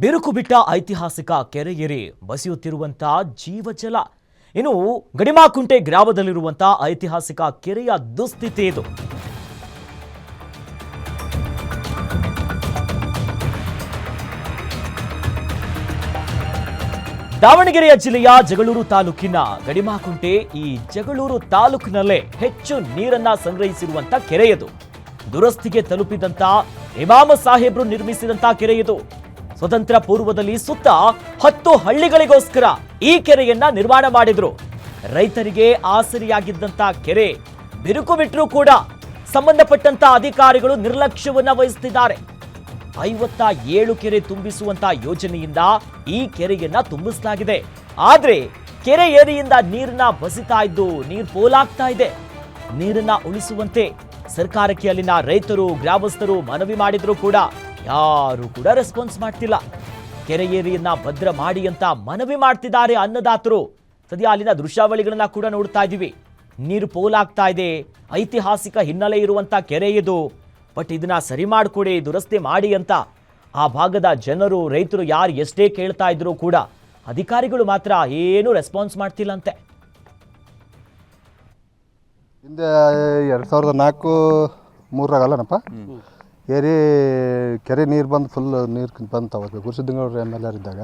ಬಿರುಕು ಬಿಟ್ಟ ಐತಿಹಾಸಿಕ ಕೆರೆಯೇರಿ ಬಸಿಯುತ್ತಿರುವಂತ ಜೀವಜಲ. ಇನ್ನು ಗಡಿಮಾಕುಂಟೆ ಗ್ರಾಮದಲ್ಲಿರುವಂತ ಐತಿಹಾಸಿಕ ಕೆರೆಯ ದುಸ್ಥಿತಿ ಇದು. ದಾವಣಗೆರೆಯ ಜಿಲ್ಲೆಯ ಜಗಳೂರು ತಾಲೂಕಿನ ಗಡಿಮಾಕುಂಟೆ ಈ ಜಗಳೂರು ತಾಲೂಕಿನಲ್ಲೇ ಹೆಚ್ಚು ನೀರನ್ನ ಸಂಗ್ರಹಿಸಿರುವಂತ ಕೆರೆಯದು. ದುರಸ್ತಿಗೆ ತಲುಪಿದಂತ ಇಮಾಮ ಸಾಹೇಬ್ರು ನಿರ್ಮಿಸಿದಂತ ಕೆರೆಯದು. ಸ್ವತಂತ್ರ ಪೂರ್ವದಲ್ಲಿ ಸುತ್ತ ಹತ್ತು ಹಳ್ಳಿಗಳಿಗೋಸ್ಕರ ಈ ಕೆರೆಯನ್ನ ನಿರ್ಮಾಣ ಮಾಡಿದ್ರು. ರೈತರಿಗೆ ಆಸರಿಯಾಗಿದ್ದಂತ ಕೆರೆ ಬಿರುಕು ಬಿಟ್ಟರೂ ಕೂಡ ಸಂಬಂಧಪಟ್ಟಂತ ಅಧಿಕಾರಿಗಳು ನಿರ್ಲಕ್ಷ್ಯವನ್ನ ವಹಿಸುತ್ತಿದ್ದಾರೆ ಐವತ್ತ ಏಳು ಕೆರೆ ತುಂಬಿಸುವಂತ ಯೋಜನೆಯಿಂದ ಈ ಕೆರೆಯನ್ನ ತುಂಬಿಸಲಾಗಿದೆ. ಆದ್ರೆ ಕೆರೆ ಏರಿಯಿಂದ ನೀರನ್ನ ಬಸಿತಾ ಇದ್ದು ನೀರು ಪೋಲಾಗ್ತಾ ಇದೆ. ನೀರನ್ನ ಉಳಿಸುವಂತೆ ಸರ್ಕಾರಕ್ಕೆ ಅಲ್ಲಿನ ರೈತರು, ಗ್ರಾಮಸ್ಥರು ಮನವಿ ಮಾಡಿದ್ರು ಕೂಡ. ಯಾರು ಕೂಡ ರೆಸ್ಪಾನ್ಸ್ ಮಾಡ್ತಿಲ್ಲ. ಕೆರೆ ಏರಿಯನ್ನ ಭದ್ರ ಮಾಡಿ ಅಂತ ಮನವಿ ಮಾಡ್ತಿದ್ದಾರೆ ಅನ್ನದಾತರು. ಸದ್ಯ ಅಲ್ಲಿನ ದೃಶ್ಯಾವಳಿಗಳನ್ನ ಕೂಡ ನೋಡ್ತಾ ಇದ್ದೀವಿ. ನೀರು ಪೋಲಾಗ್ತಾ ಇದೆ. ಐತಿಹಾಸಿಕ ಹಿನ್ನೆಲೆ ಇರುವಂತ ಕೆರೆ ಇದು. ಬಟ್ ಇದನ್ನ ಸರಿ ಮಾಡಿಕೊಡಿ ದುರಸ್ತಿ ಮಾಡಿ ಅಂತ ಆ ಭಾಗದ ಜನರು ರೈತರು ಯಾರು ಎಷ್ಟೇ ಕೇಳ್ತಾ ಇದ್ರು ಕೂಡ ಅಧಿಕಾರಿಗಳು ಮಾತ್ರ ಏನು ರೆಸ್ಪಾನ್ಸ್ ಮಾಡ್ತಿಲ್ಲಂತೆ. ಹಿಂದೆ ಎರಡು ಸಾವಿರದ ನಾಲ್ಕು ಮೂರಾಗಲ್ಲನಪ್ಪ ಏರಿ ಕೆರೆ ನೀರು ಬಂದು ಫುಲ್ ನೀರು ಬಂತು ಅವಾಗ ಗುರುಸಿದ್ದಂಗೌಡ್ರು ಎಂ ಎಲ್ ಆರ್ ಇದ್ದಾಗ.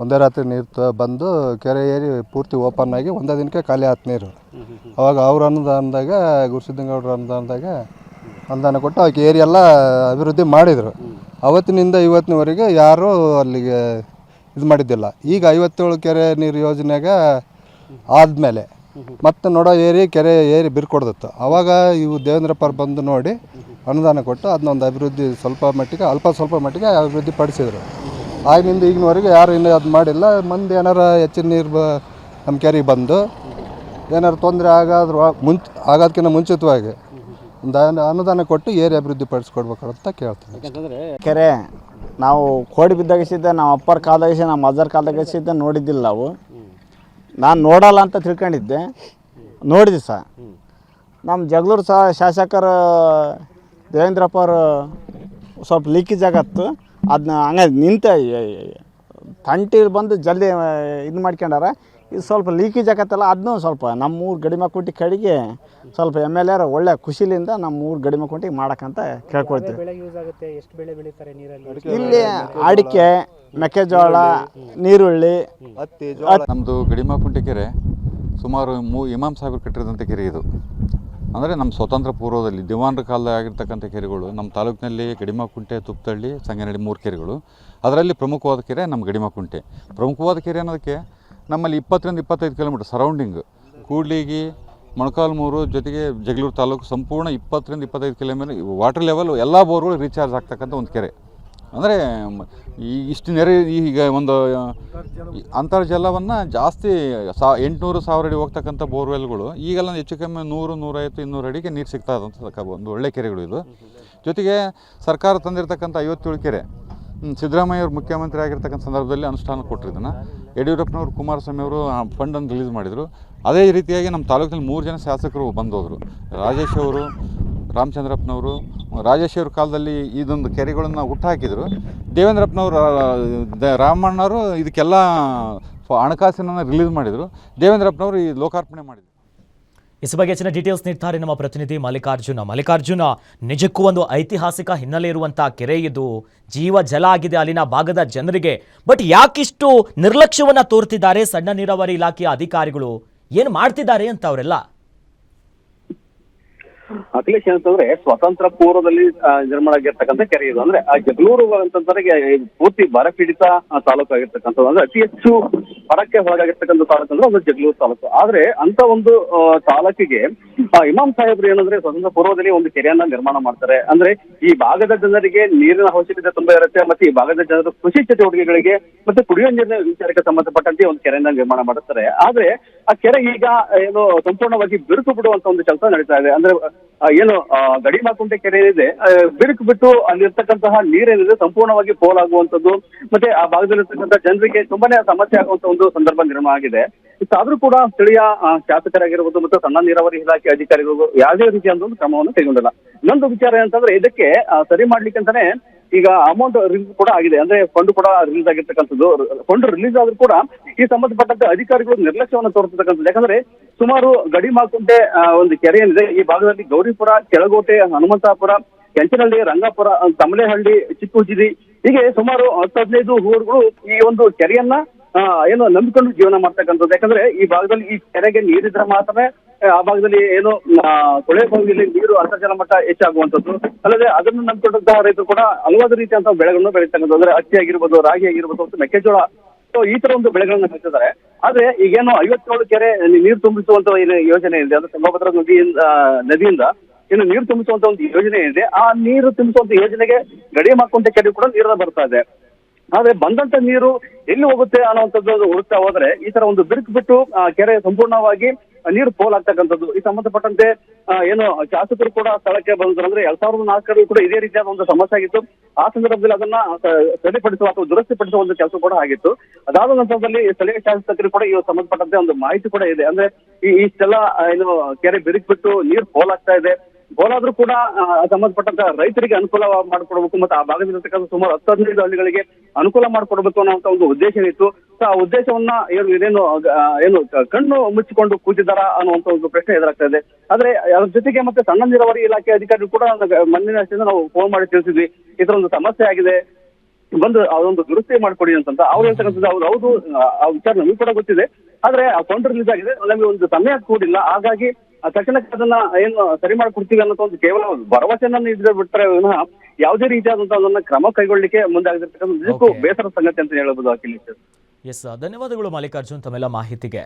ಒಂದೇ ರಾತ್ರಿ ನೀರು ತ ಬಂದು ಕೆರೆ ಏರಿ ಪೂರ್ತಿ ಓಪನ್ ಆಗಿ ಒಂದೇ ದಿನಕ್ಕೆ ಖಾಲಿ ಆಯ್ತು ನೀರು. ಅವಾಗ ಅವ್ರು ಅನುದಾನದಾಗ ಗುರುಸಿದ್ದಂಗೌಡ್ರ ಅನುದಾನದಾಗ ಅನುದಾನ ಕೊಟ್ಟು ಅವಕ್ಕೆ ಏರಿ ಎಲ್ಲ ಅಭಿವೃದ್ಧಿ ಮಾಡಿದರು. ಅವತ್ತಿನಿಂದ ಇವತ್ತಿನವರೆಗೆ ಯಾರೂ ಅಲ್ಲಿಗೆ ಇದು ಮಾಡಿದ್ದಿಲ್ಲ. ಈಗ ಐವತ್ತೇಳು ಕೆರೆ ನೀರು ಯೋಜನೆಗ ಆದಮೇಲೆ ಮತ್ತೆ ನೋಡೋ ಏರಿ ಕೆರೆ ಏರಿ ಬಿರ್ಕೊಡ್ದಿತ್ತು. ಅವಾಗ ಇವು ದೇವೇಂದ್ರಪ್ಪ ಬಂದು ನೋಡಿ ಅನುದಾನ ಕೊಟ್ಟು ಅದನ್ನೊಂದು ಅಭಿವೃದ್ಧಿ ಸ್ವಲ್ಪ ಮಟ್ಟಿಗೆ ಅಲ್ಪ ಸ್ವಲ್ಪ ಮಟ್ಟಿಗೆ ಅಭಿವೃದ್ಧಿ ಪಡಿಸಿದ್ರು ಆಗಿನಿಂದ ಈಗಿನವರೆಗೆ ಯಾರು ಇನ್ನೂ ಅದು ಮಾಡಿಲ್ಲ. ಮಂದಿ ಏನಾರ ಹೆಚ್ಚಿನ ನೀರು ಬ ನಮ್ಮ ಕೆರೆಗೆ ಬಂದು ಏನಾರು ತೊಂದರೆ ಆಗಾದ್ರೂ ಮುಂಚೆ ಆಗೋದಕ್ಕಿಂತ ಮುಂಚಿತವಾಗಿ ಒಂದು ಅನುದಾನ ಕೊಟ್ಟು ಏರಿ ಅಭಿವೃದ್ಧಿ ಪಡಿಸ್ಕೊಡ್ಬೇಕು ಅಂತ ಕೇಳ್ತೀನಿ ಕೆರೆ ನಾವು ಕೋಡಿ ಬಿದ್ದಾಗಿಸಿದ್ದೆ ನಮ್ಮ ಅಪ್ಪರ ಕಾಲದಾಗಿಸಿ ನಮ್ಮ ಅಜ್ಜರ ಕಾಲದಾಗಿಸಿದ್ದೆ ನೋಡಿದ್ದಿಲ್ಲ ನಾವು. ನಾನು ನೋಡಲ್ಲ ಅಂತ ತಿಳ್ಕೊಂಡಿದ್ದೆ. ನೋಡಿದ್ವಿ ಸಹ. ನಮ್ಮ ಜಗಳೂರು ಸಹ ಶಾಸಕರು ದೇವೇಂದ್ರಪ್ಪ ಅವರು ಸ್ವಲ್ಪ ಲೀಕೇಜ್ ಆಗತ್ತು. ಅದನ್ನ ಹಂಗ ನಿಂತ ತಂಟಿ ಬಂದು ಜಲ್ದಿ ಇದು ಮಾಡ್ಕೊಂಡಾರ. ಇದು ಸ್ವಲ್ಪ ಲೀಕೇಜ್ ಆಗತ್ತಲ್ಲ ಅದನ್ನೂ ಸ್ವಲ್ಪ ನಮ್ಮ ಊರು ಗಡಿಮಕುಂಟಿ ಕಡೆಗೆ ಸ್ವಲ್ಪ ಎಂ ಎಲ್ ಎರ್ ಒಳ್ಳೆ ಖುಷಿಲಿಂದ ನಮ್ಮ ಊರು ಗಡಿಮಕುಂಟಿಗೆ ಮಾಡಕ್ಕಂತ ಕೇಳ್ಕೊಳ್ತೀವಿ. ಬೆಳೆ ಯೂಸ್ ಆಗುತ್ತೆ ಎಷ್ಟು ಬೆಳೆ ಬೆಳೀತಾರೆ ನೀರಲ್ಲಿ? ಇಲ್ಲಿ ಅಡಿಕೆ ಮೆಕ್ಕೆಜೋಳ ನೀರುಳ್ಳಿ ಜೋಳ. ನಮ್ಮದು ಗಡಿಮಕುಂಟಿ ಕೆರೆ ಸುಮಾರು ಮೂ ಇಮಾಮ್ ಸಾಹೇಬರು ಕಟ್ಟಿರೋದಂಥ ಕೆರೆ ಇದು. ಅಂದರೆ ನಮ್ಮ ಸ್ವತಂತ್ರ ಪೂರ್ವದಲ್ಲಿ ದಿವಾನರ ಕಾಲದಾಗಿರ್ತಕ್ಕಂಥ ಆಗಿರ್ತಕ್ಕಂಥ ಕೆರೆಗಳು ನಮ್ಮ ತಾಲೂಕಿನಲ್ಲಿ ಗಡಿಮಕುಂಟೆ ತುಪ್ತಳ್ಳಿ ಸಂಗನಹಳ್ಳಿ ಮೂರು ಕೆರೆಗಳು. ಅದರಲ್ಲಿ ಪ್ರಮುಖವಾದ ಕೆರೆ ನಮ್ಮ ಗಡಿಮಕುಂಟೆ. ಪ್ರಮುಖವಾದ ಕೆರೆ ಅನ್ನೋದಕ್ಕೆ ನಮ್ಮಲ್ಲಿ ಇಪ್ಪತ್ತರಿಂದ ಇಪ್ಪತ್ತೈದು ಕಿಲೋಮೀಟರ್ ಸರೌಂಡಿಂಗ್ ಕೂಡ್ಲಿಗಿ, ಮೊಣಕಾಲ್ಮೂರು ಜೊತೆಗೆ ಜಗಳೂರು ತಾಲೂಕು ಸಂಪೂರ್ಣ ಇಪ್ಪತ್ತರಿಂದ ಇಪ್ಪತ್ತೈದು ಕಿಲೋಮೀಟರ್ ವಾಟರ್ ಲೆವೆಲ್ ಎಲ್ಲ ಬೋರ್ಗಳು ರೀಚಾರ್ಜ್ ಆಗ್ತಕ್ಕಂಥ ಒಂದು ಕೆರೆ. ಅಂದರೆ ಈ ಇಷ್ಟು ನೆರೆ ಈಗ ಒಂದು ಅಂತರ್ಜಲವನ್ನು ಜಾಸ್ತಿ ಸಾ, ಎಂಟುನೂರು ಸಾವಿರ ಅಡಿ ಹೋಗ್ತಕ್ಕಂಥ ಬೋರ್ವೆಲ್ಗಳು ಈಗೆಲ್ಲ ಹೆಚ್ಚು ಕಮ್ಮಿ ನೂರು, ನೂರೈವತ್ತು, ಇನ್ನೂರು ಅಡಿಗೆ ನೀರು ಸಿಗ್ತಾ ಇದ್ದಂಥ ಒಂದು ಒಳ್ಳೆ ಕೆರೆಗಳು ಇದು. ಜೊತೆಗೆ ಸರ್ಕಾರ ತಂದಿರತಕ್ಕಂಥ ಐವತ್ತೇಳು ಕೆರೆ. ಸಿದ್ದರಾಮಯ್ಯವ್ರು ಮುಖ್ಯಮಂತ್ರಿ ಆಗಿರ್ತಕ್ಕಂಥ ಸಂದರ್ಭದಲ್ಲಿ ಅನುಷ್ಠಾನ ಕೊಟ್ಟರು ಇದನ್ನು. ಯಡಿಯೂರಪ್ಪನವರು, ಕುಮಾರಸ್ವಾಮಿ ಅವರು ಫಂಡನ್ನು ರಿಲೀಸ್ ಮಾಡಿದರು. ಅದೇ ರೀತಿಯಾಗಿ ನಮ್ಮ ತಾಲೂಕಿನಲ್ಲಿ ಮೂರು ಜನ ಶಾಸಕರು ಬಂದೋದ್ರು. ರಾಜೇಶ್ ಅವರು, ರಾಮಚಂದ್ರಪ್ಪನವರು ರಾಜೇಶ್ ಅವ್ರ ಕಾಲದಲ್ಲಿ ಇದೊಂದು ಕೆರೆಗಳನ್ನು ಹುಟ್ಟಾಕಿದ್ರು ದೇವೇಂದ್ರಪ್ಪನವರು ರಾಮಣ್ಣವರು ಇದಕ್ಕೆಲ್ಲ ಹಣಕಾಸಿನ ರಿಲೀಸ್ ಮಾಡಿದರು. ದೇವೇಂದ್ರಪ್ಪನವರು ಈ ಲೋಕಾರ್ಪಣೆ ಮಾಡಿದರು. ಇಸ್ ಬಗ್ಗೆ ಹೆಚ್ಚಿನ ಡೀಟೇಲ್ಸ್ ನೀಡ್ತಾರೆ ನಮ್ಮ ಪ್ರತಿನಿಧಿ ಮಲ್ಲಿಕಾರ್ಜುನ. ಮಲ್ಲಿಕಾರ್ಜುನ, ನಿಜಕ್ಕೂ ಒಂದು ಐತಿಹಾಸಿಕ ಹಿನ್ನೆಲೆ ಇರುವಂತ ಕೆರೆ ಇದು. ಜೀವ ಜಲ ಆಗಿದೆ ಅಲ್ಲಿನ ಭಾಗದ ಜನರಿಗೆ. ಬಟ್ ಯಾಕಿಷ್ಟು ನಿರ್ಲಕ್ಷ್ಯವನ್ನ ತೋರ್ತಿದ್ದಾರೆ ಸಣ್ಣ ನೀರಾವರಿ ಇಲಾಖೆಯ ಅಧಿಕಾರಿಗಳು? ಏನು ಮಾಡ್ತಿದ್ದಾರೆ ಅಂತ ಅವರೆಲ್ಲ? ಅಖಿಲೇಶ್ ಅಂತಂದ್ರೆ ಸ್ವತಂತ್ರ ಪೂರ್ವದಲ್ಲಿ ನಿರ್ಮಾಣ ಆಗಿರ್ತಕ್ಕಂಥ ಕೆರೆ ಇದು. ಅಂದ್ರೆ ಆ ಜಗಳೂರು ಅಂತಂದ್ರೆ ಪೂರ್ತಿ ಬರ ಪೀಡಿತ ತಾಲೂಕು ಆಗಿರ್ತಕ್ಕಂಥದ್ದು ಅಂದ್ರೆ ಅತಿ ಹೆಚ್ಚು ಬರಕ್ಕೆ ಒಳಗಾಗಿರ್ತಕ್ಕಂಥ ತಾಲೂಕು ಅಂದ್ರೆ ಒಂದು ಜಗಳೂರು ತಾಲೂಕು. ಆದ್ರೆ ಅಂತ ಒಂದು ತಾಲೂಕಿಗೆ ಇಮಾಮ್ ಸಾಹೇಬ್ರು ಏನಂದ್ರೆ ಸ್ವತಂತ್ರ ಪೂರ್ವದಲ್ಲಿ ಒಂದು ಕೆರೆಯನ್ನ ನಿರ್ಮಾಣ ಮಾಡ್ತಾರೆ. ಅಂದ್ರೆ ಈ ಭಾಗದ ಜನರಿಗೆ ನೀರಿನ ಅವಶ್ಯಕತೆ ತುಂಬಾ ಇರುತ್ತೆ ಮತ್ತೆ ಈ ಭಾಗದ ಜನರು ಕೃಷಿ ಚಟುವಟಿಕೆಗಳಿಗೆ ಮತ್ತೆ ಕುಡಿಯುವ ನೀರಿನ ವಿಚಾರಕ್ಕೆ ಸಂಬಂಧಪಟ್ಟಂತೆ ಒಂದು ಕೆರೆಯನ್ನ ನಿರ್ಮಾಣ ಮಾಡುತ್ತಾರೆ ಆದ್ರೆ ಆ ಕೆರೆ ಈಗ ಏನು ಸಂಪೂರ್ಣವಾಗಿ ಬಿರುಕು ಬಿಡುವಂತ ಒಂದು ಕೆಲಸ ನಡೀತಾ ಇದೆ. ಅಂದ್ರೆ ಏನು ಗಡಿ ಗಡಿಮಾಕುಂಟೆ ಕೆರೆ ಏನಿದೆ ಬಿರುಕು ಬಿಟ್ಟು ಅಲ್ಲಿರ್ತಕ್ಕಂತಹ ನೀರೇನಿದೆ ಸಂಪೂರ್ಣವಾಗಿ ಪೋಲಾಗುವಂತದ್ದು ಮತ್ತೆ ಆ ಭಾಗದಲ್ಲಿರ್ತಕ್ಕಂಥ ಜನರಿಗೆ ತುಂಬಾನೇ ಸಮಸ್ಯೆ ಆಗುವಂತ ಒಂದು ಸಂದರ್ಭ ನಿರ್ಮಾಣ ಆಗಿದೆ. ಆದ್ರೂ ಕೂಡ ಸ್ಥಳೀಯ ಶಾಸಕರಾಗಿರ್ಬೋದು ಮತ್ತು ಸಣ್ಣ ನೀರಾವರಿ ಇಲಾಖೆ ಅಧಿಕಾರಿಗಳು ಯಾವುದೇ ರೀತಿಯ ಒಂದು ಕ್ರಮವನ್ನು ಕೈಗೊಂಡಿಲ್ಲ. ಇನ್ನೊಂದು ವಿಚಾರ ಏನಂತಂದ್ರೆ ಇದಕ್ಕೆ ಸರಿ ಮಾಡ್ಲಿಕ್ಕೆ ಅಂತಾನೆ ಈಗ ಅಮೌಂಟ್ ರಿಲೀಸ್ ಕೂಡ ಆಗಿದೆ. ಅಂದ್ರೆ ಫಂಡ್ ಕೂಡ ರಿಲೀಸ್ ಆಗಿರ್ತಕ್ಕಂಥದ್ದು. ಫಂಡ್ ರಿಲೀಸ್ ಆದ್ರೂ ಕೂಡ ಈ ಸಂಬಂಧಪಟ್ಟಂತೆ ಅಧಿಕಾರಿಗಳು ನಿರ್ಲಕ್ಷ್ಯವನ್ನು ತೋರಿಸತಕ್ಕಂಥದ್ದು. ಯಾಕಂದ್ರೆ ಸುಮಾರು ಗಡಿ ಮಾಕುಂಟೆ ಒಂದು ಕೆರೆ ಏನಿದೆ, ಈ ಭಾಗದಲ್ಲಿ ಗೌರಿಪುರ, ಕೆಳಗೋಟೆ, ಹನುಮಂತಾಪುರ, ಕೆಂಚನಹಳ್ಳಿ, ರಂಗಾಪುರ, ತಮಲೆಹಳ್ಳಿ, ಚಿಕ್ಕುಜಿರಿ ಹೀಗೆ ಸುಮಾರು ಹತ್ತು ಹದಿನೈದು ಊರುಗಳು ಈ ಒಂದು ಕೆರೆಯನ್ನ ಏನು ನಂಬಿಕೊಂಡು ಜೀವನ ಮಾಡ್ತಕ್ಕಂಥದ್ದು. ಯಾಕಂದ್ರೆ ಈ ಭಾಗದಲ್ಲಿ ಈ ಕೆರೆಗೆ ನೀರಿದ್ರೆ ಮಾತ್ರವೇ, ಆ ಭಾಗದಲ್ಲಿ ಏನು ಕೊಳೆ ಭಾಗದಲ್ಲಿ ನೀರು ಅಂತರ್ಜಲ ಮಟ್ಟ ಹೆಚ್ಚಾಗುವಂಥದ್ದು. ಅಲ್ಲದೆ ಅದನ್ನು ನಂಬಿಕೊಂಡಂತಹ ರೈತರು ಕೂಡ ಹಲವಾರು ರೀತಿಯಂತಹ ಬೆಳೆಗಳನ್ನು ಬೆಳೀತಕ್ಕಂಥದ್ದು ಅಂದ್ರೆ ಅಕ್ಕಿ ಆಗಿರ್ಬೋದು, ರಾಗಿ ಆಗಿರ್ಬೋದು, ಮತ್ತು ಮೆಕ್ಕೆಜೋಳ. ಸೊ ಈ ತರ ಒಂದು ಬೆಳೆಗಳನ್ನ ಬೆಳೀತಿದ್ದಾರೆ ಆದ್ರೆ ಈಗೇನು ಐವತ್ತೇಳು ಕೆರೆ ನೀರು ತುಂಬಿಸುವಂತ ಏನು ಯೋಜನೆ ಇದೆ. ಅದು ತುಂಗಭದ್ರಾ ನದಿಯಿಂದ ನದಿಯಿಂದ ಇನ್ನು ನೀರು ತುಂಬಿಸುವಂತ ಒಂದು ಯೋಜನೆ ಇದೆ. ಆ ನೀರು ತುಂಬಿಸುವಂತ ಯೋಜನೆಗೆ ಗಡಿ ಮಾಡ್ಕೊಂಡ ಕೆರೆ ಕೂಡ ನೀರನ್ನ ಬರ್ತಾ ಇದೆ. ಆದ್ರೆ ಬಂದಂತ ನೀರು ಎಲ್ಲಿ ಹೋಗುತ್ತೆ ಅನ್ನುವಂಥದ್ದು ಹುಡುಕ್ತಾ ಹೋದ್ರೆ ಈ ತರ ಒಂದು ಬಿರುಕು ಬಿಟ್ಟು ಕೆರೆ ಸಂಪೂರ್ಣವಾಗಿ ನೀರು ಪೋಲಾಗ್ತಕ್ಕಂಥದ್ದು. ಈ ಸಂಬಂಧಪಟ್ಟಂತೆ ಏನು ಶಾಸಕರು ಕೂಡ ಸ್ಥಳಕ್ಕೆ ಬಂದ್ರು. ಅಂದ್ರೆ ಎರಡ್ ಸಾವಿರದ ನಾಲ್ಕರಲ್ಲಿ ಕೂಡ ಇದೇ ರೀತಿಯಾದ ಒಂದು ಸಮಸ್ಯೆ ಆಗಿತ್ತು. ಆ ಸಂದರ್ಭದಲ್ಲಿ ಅದನ್ನ ಸರಿಪಡಿಸುವ ಅಥವಾ ದುರಸ್ತಿಪಡಿಸುವ ಒಂದು ಕೆಲಸ ಕೂಡ ಆಗಿತ್ತು. ಅದಾದ ನಂತರದಲ್ಲಿ ಸ್ಥಳೀಯ ಶಾಸಕರು ಕೂಡ ಈ ಸಂಬಂಧಪಟ್ಟಂತೆ ಒಂದು ಮಾಹಿತಿ ಕೂಡ ಇದೆ. ಅಂದ್ರೆ ಈ, ಇಷ್ಟೆಲ್ಲ ಏನು ಕೆರೆ ಬಿರುಕು ಬಿಟ್ಟು ನೀರು ಪೋಲಾಗ್ತಾ ಇದೆ. ಬೋಲಾದ್ರೂ ಕೂಡ ಸಂಬಂಧಪಟ್ಟಂತ ರೈತರಿಗೆ ಅನುಕೂಲ ಮಾಡಿಕೊಡ್ಬೇಕು ಮತ್ತೆ ಆ ಭಾಗದಲ್ಲಿರ್ತಕ್ಕಂಥ ಸುಮಾರು ಹತ್ತು ಹದಿನೈದು ಹಳ್ಳಿಗಳಿಗೆ ಅನುಕೂಲ ಮಾಡಿಕೊಡ್ಬೇಕು ಅನ್ನೋಂತ ಒಂದು ಉದ್ದೇಶ ಇತ್ತು. ಸೊ ಆ ಉದ್ದೇಶವನ್ನ ಏನು, ಇದೇನು ಏನು ಕಣ್ಣು ಮುಚ್ಚಿಕೊಂಡು ಕೂತಿದ್ದಾರ ಅನ್ನುವಂತ ಒಂದು ಪ್ರಶ್ನೆ ಎದುರಾಗ್ತಾ ಇದೆ. ಆದ್ರೆ, ಅದ್ರ ಜೊತೆಗೆ ಮತ್ತೆ ಸಣ್ಣ ನೀರಾವರಿ ಇಲಾಖೆ ಅಧಿಕಾರಿಗಳು ಕೂಡ ಮಣ್ಣಿನ ನಾವು ಫೋನ್ ಮಾಡಿ ತಿಳಿಸಿದ್ವಿ. ಇದರ ಒಂದು ಸಮಸ್ಯೆ ಆಗಿದೆ. ಬಂದು ಅದೊಂದು ದುರಸ್ತಿ ಮಾಡ್ಕೊಡಿ ಅಂತಂತ ಅವ್ರು ಹೇಳ್ತಕ್ಕಂಥದ್ದು ಅವ್ರು ಹೌದು, ಆ- ವಿಚಾರ ನಮಗೂ ಕೂಡ ಗೊತ್ತಿದೆ. ಆದ್ರೆ ಆ ಫಂಡ್ ರಿಲೀಸ್ ಆಗಿದೆ. ನಮಗೆ ಒಂದು ಸಮಯ ಕೂಡಿಲ್ಲ ಹಾಗಾಗಿ ತಕ್ಷಣಕ್ಕೆ ಅದನ್ನ ಏನು ಸರಿ ಮಾಡ್ಕೊಡ್ತೀವಿ ಅನ್ನೋ ಒಂದು ಕೇವಲ ಭರವಸೆಯನ್ನ ನೀಡಿದ್ರೆ ಬಿಟ್ಟರೆ ವಿನಃ ಯಾವುದೇ ರೀತಿಯಾದಂತಹ ಅದನ್ನ ಕ್ರಮ ಕೈಗೊಳ್ಳಿಕ್ಕೆ ಮುಂದೆ ಆಗಿರ್ತಕ್ಕಂಥ ನಿಜಕ್ಕೂ ಬೇಸರ ಸಂಗತಿ ಅಂತ ಹೇಳಬಹುದು ಅಖಿಲೇಶ್ ಎಸ್ ಧನ್ಯವಾದಗಳು ಮಲ್ಲಿಕಾರ್ಜುನ್ ತಮ್ಮೆಲ್ಲ ಮಾಹಿತಿಗೆ.